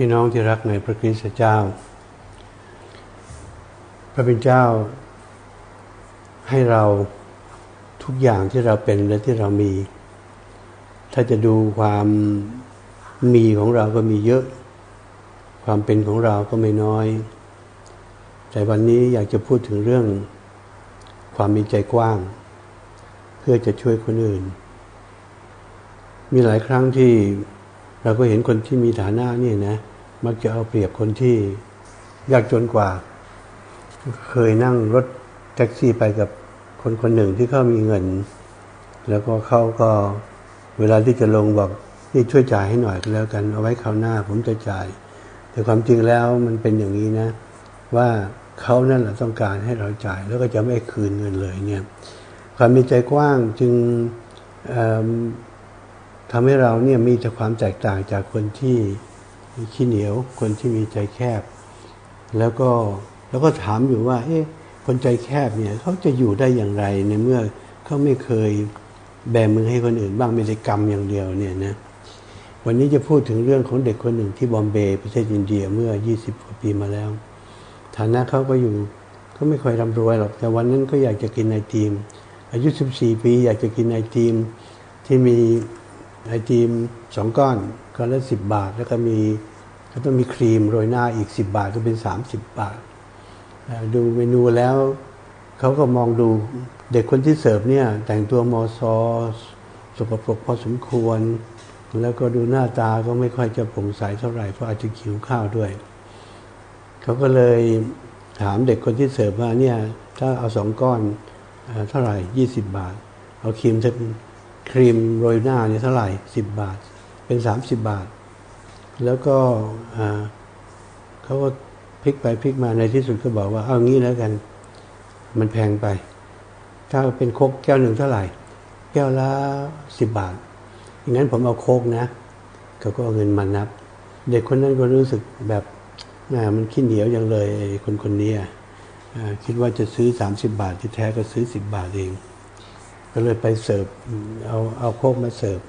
พี่น้องที่รักในพระคริสต์เจ้า พระเป็นเจ้า ให้เราทุกอย่างที่เราเป็นและที่เรามี ถ้าจะดูความมีของเราก็มีเยอะ ความเป็นของเราก็ไม่น้อย แต่วันนี้อยากจะพูดถึงเรื่อง ความมีใจกว้าง เพื่อจะช่วยคนอื่น มีหลายครั้งที่ เราก็เห็นคนที่มีฐานะนี่นะ มักจะเอาเปรียบคนที่ยากจนกว่า เคยนั่งรถแท็กซี่ไปกับคนคนหนึ่งที่เขามีเงิน แล้วก็เขาก็เวลาที่จะลงบอกนี่ช่วยจ่ายให้หน่อยก็แล้วกัน เอาไว้คราวหน้าผมจะจ่าย แต่ความจริงแล้วมันเป็นอย่างนี้นะ ว่าเขานั่นแหละต้องการให้เราจ่าย แล้วก็จะไม่คืนเงินเลยเนี่ย ความมีใจกว้างจึง ทำให้เราเนี่ยมีแต่ความแตกต่างจากคนที่ขี้เหนียว คนที่มีใจแคบ แล้วก็แล้วก็ถามอยู่ว่า เอ๊ะคนใจแคบเนี่ยเขาจะอยู่ได้อย่างไรในเมื่อเขาไม่เคยแบมือให้คนอื่น บ้างไม่ได้กรรมอย่างเดียวเนี่ยนะวันนี้จะพูดถึงเรื่องของเด็กคนหนึ่งที่บอมเบย์ประเทศอินเดียเมื่อ 20กว่าปีมาแล้ว ฐานะเขาก็อยู่ก็ไม่ค่อยร่ำรวยหรอกแต่วันนั้นก็อยากจะกินไอติมอายุ 14 ปี อยากจะกินไอติมที่มี ไอติมสองก้อนก้อนละสิบบาท แล้วก็มีก็ต้องมีครีมโรยหน้าอีกสิบบาทก็เป็นสามสิบบาท ดูเมนูแล้วเขาก็มองดูเด็กคนที่เสิร์ฟเนี่ย แต่งตัวมอซอสกปรกพอสมควร แล้วก็ดูหน้าตาก็ไม่ค่อยจะโปร่งใสเท่าไหร่เพราะอาจจะขิวข้าวด้วย เขาก็เลยถามเด็กคนที่เสิร์ฟว่าเนี่ย ถ้าเอาสองก้อนเท่าไหร่ยี่สิบบาท เอาครีม ครีมโรยหน้าเนี่ยเท่าไหร่สิบบาท เป็นสามสิบบาท แล้วก็เขาก็พลิกไปพลิกมาในที่สุดก็บอกว่าเอางี้แล้วกัน มันแพงไป ถ้าเป็นโคกแก้วหนึ่งเท่าไหร่ แก้วละสิบบาทอย่างนั้นผมเอาโคกนะเขาก็เอาเงินมานับ เด็กคนนั้นก็รู้สึกแบบมันขี้เหนียวอย่างเลยคนคนนี้คิดว่าจะซื้อสามสิบบาทที่แท้ก็ซื้อสิบบาทเอง ก็เลยไปเสิร์ฟเอาเอาโค้กมาเสิร์ฟ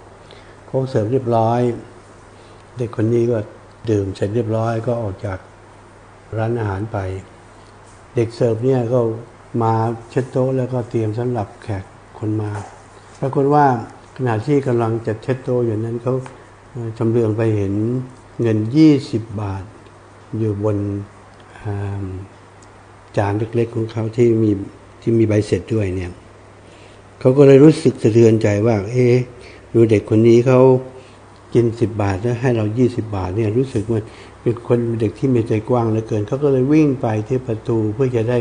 โค้กเสิร์ฟเรียบร้อย เด็กคนนี้ก็ดื่มเสร็จเรียบร้อยก็ออกจากร้านอาหารไป เด็กเสิร์ฟเนี่ยก็มาเช็ดโต๊ะแล้วก็เตรียมสำหรับแขกคนมาปรากฏว่าขณะที่กำลังจะเช็ดโต๊ะอยู่นั้นเขาจำเรืองไปเห็นเงินยี่สิบบาท อยู่บนจานเล็กๆของเขาที่มีที่มีใบเสร็จด้วยเนี่ย เขาก็เลยรู้สึกสะเทือนใจว่า เอ๊ดูเด็กคนนี้เขากินสิบบาทแล้วให้เรายี่สิบาทเนี่ยรู้สึกว่าเป็นคนเด็กที่มีใจกว้างเหลือเกิน เขาก็เลยวิ่งไปที่ประตูเพื่อจะได้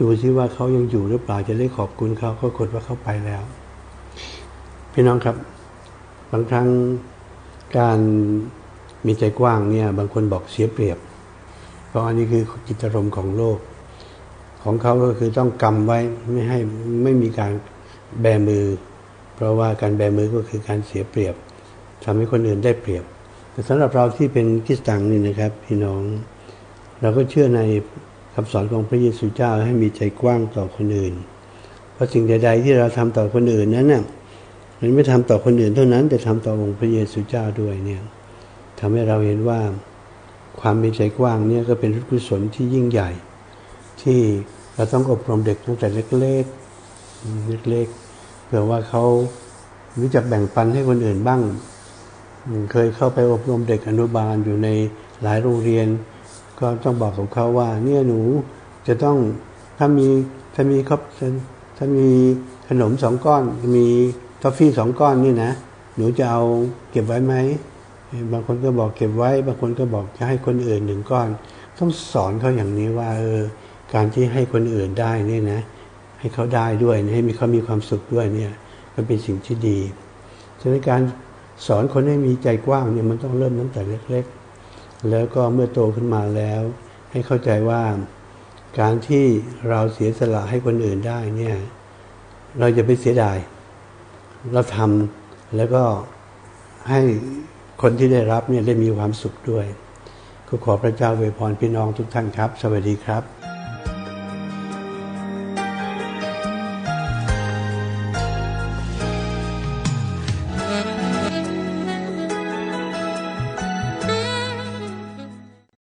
ดูซิว่าเขายังอยู่หรือเปล่าจะได้ขอบคุณเขาก็กดว่าเขาไปแล้ว พี่น้องครับ บางครั้งการมีใจกว้างเนี่ย บางคนบอกเสียเปรียบ เพราะอันนี้คือจิตรมของโลก ของเขาก็คือต้องกำไว้ไม่ให้ไม่มีการ แบมือ เพราะว่าการแบมือก็คือการเสียเปรียบทำให้คนอื่นได้เปรียบ แต่สำหรับเราที่เป็นคริสตังนี่นะครับพี่น้อง เราก็เชื่อในคำสอนของพระเยซูเจ้าให้มีใจกว้างต่อคนอื่น เพราะสิ่งใดๆที่เราทำต่อคนอื่นนั้นน่ะมันไม่ทำต่อคนอื่นเท่านั้น แต่ทำต่อองค์พระเยซูเจ้าด้วยเนี่ยทำให้เราเห็นว่าความมีใจกว้างเนี่ยก็เป็นรุกุศลที่ยิ่งใหญ่ ที่เราต้องอบรมเด็กตั้งแต่เล็ก ๆ เล็กๆเผื่อว่าเขารู้จักแบ่งปันให้คนอื่นบ้าง เคยเข้าไปอบรมเด็กอนุบาลอยู่ในหลายโรงเรียน ก็ต้องบอกกับเขาว่า เนี่ยหนูจะต้องถ้ามีถ้ามีครับถ้ามีขนมสองก้อนมีทอฟฟี่สองก้อนนี่นะหนูจะเอาเก็บไว้ไหมบางคนก็บอกเก็บไว้ บางคนก็บอกจะให้คนอื่นหนึ่งก้อน ต้องสอนเขาอย่างนี้ว่าเออการที่ให้คนอื่นได้นี่นะ ให้เขาได้ด้วย ให้มีเขามีความสุขด้วยเนี่ยมันเป็นสิ่งที่ดีฉะนั้นการสอนคนให้มีใจกว้างเนี่ยมันต้องเริ่มตั้งแต่เล็ก ๆ แล้วก็เมื่อโตขึ้นมาแล้ว ให้เข้าใจว่าการที่เราเสียสละให้คนอื่นได้เนี่ยเราจะไปเสียดาย เราทำแล้วก็ให้คนที่ได้รับเนี่ยได้มีความสุขด้วย ก็ขอพระเจ้าเวพรพี่น้องทุกท่านครับ สวัสดีครับ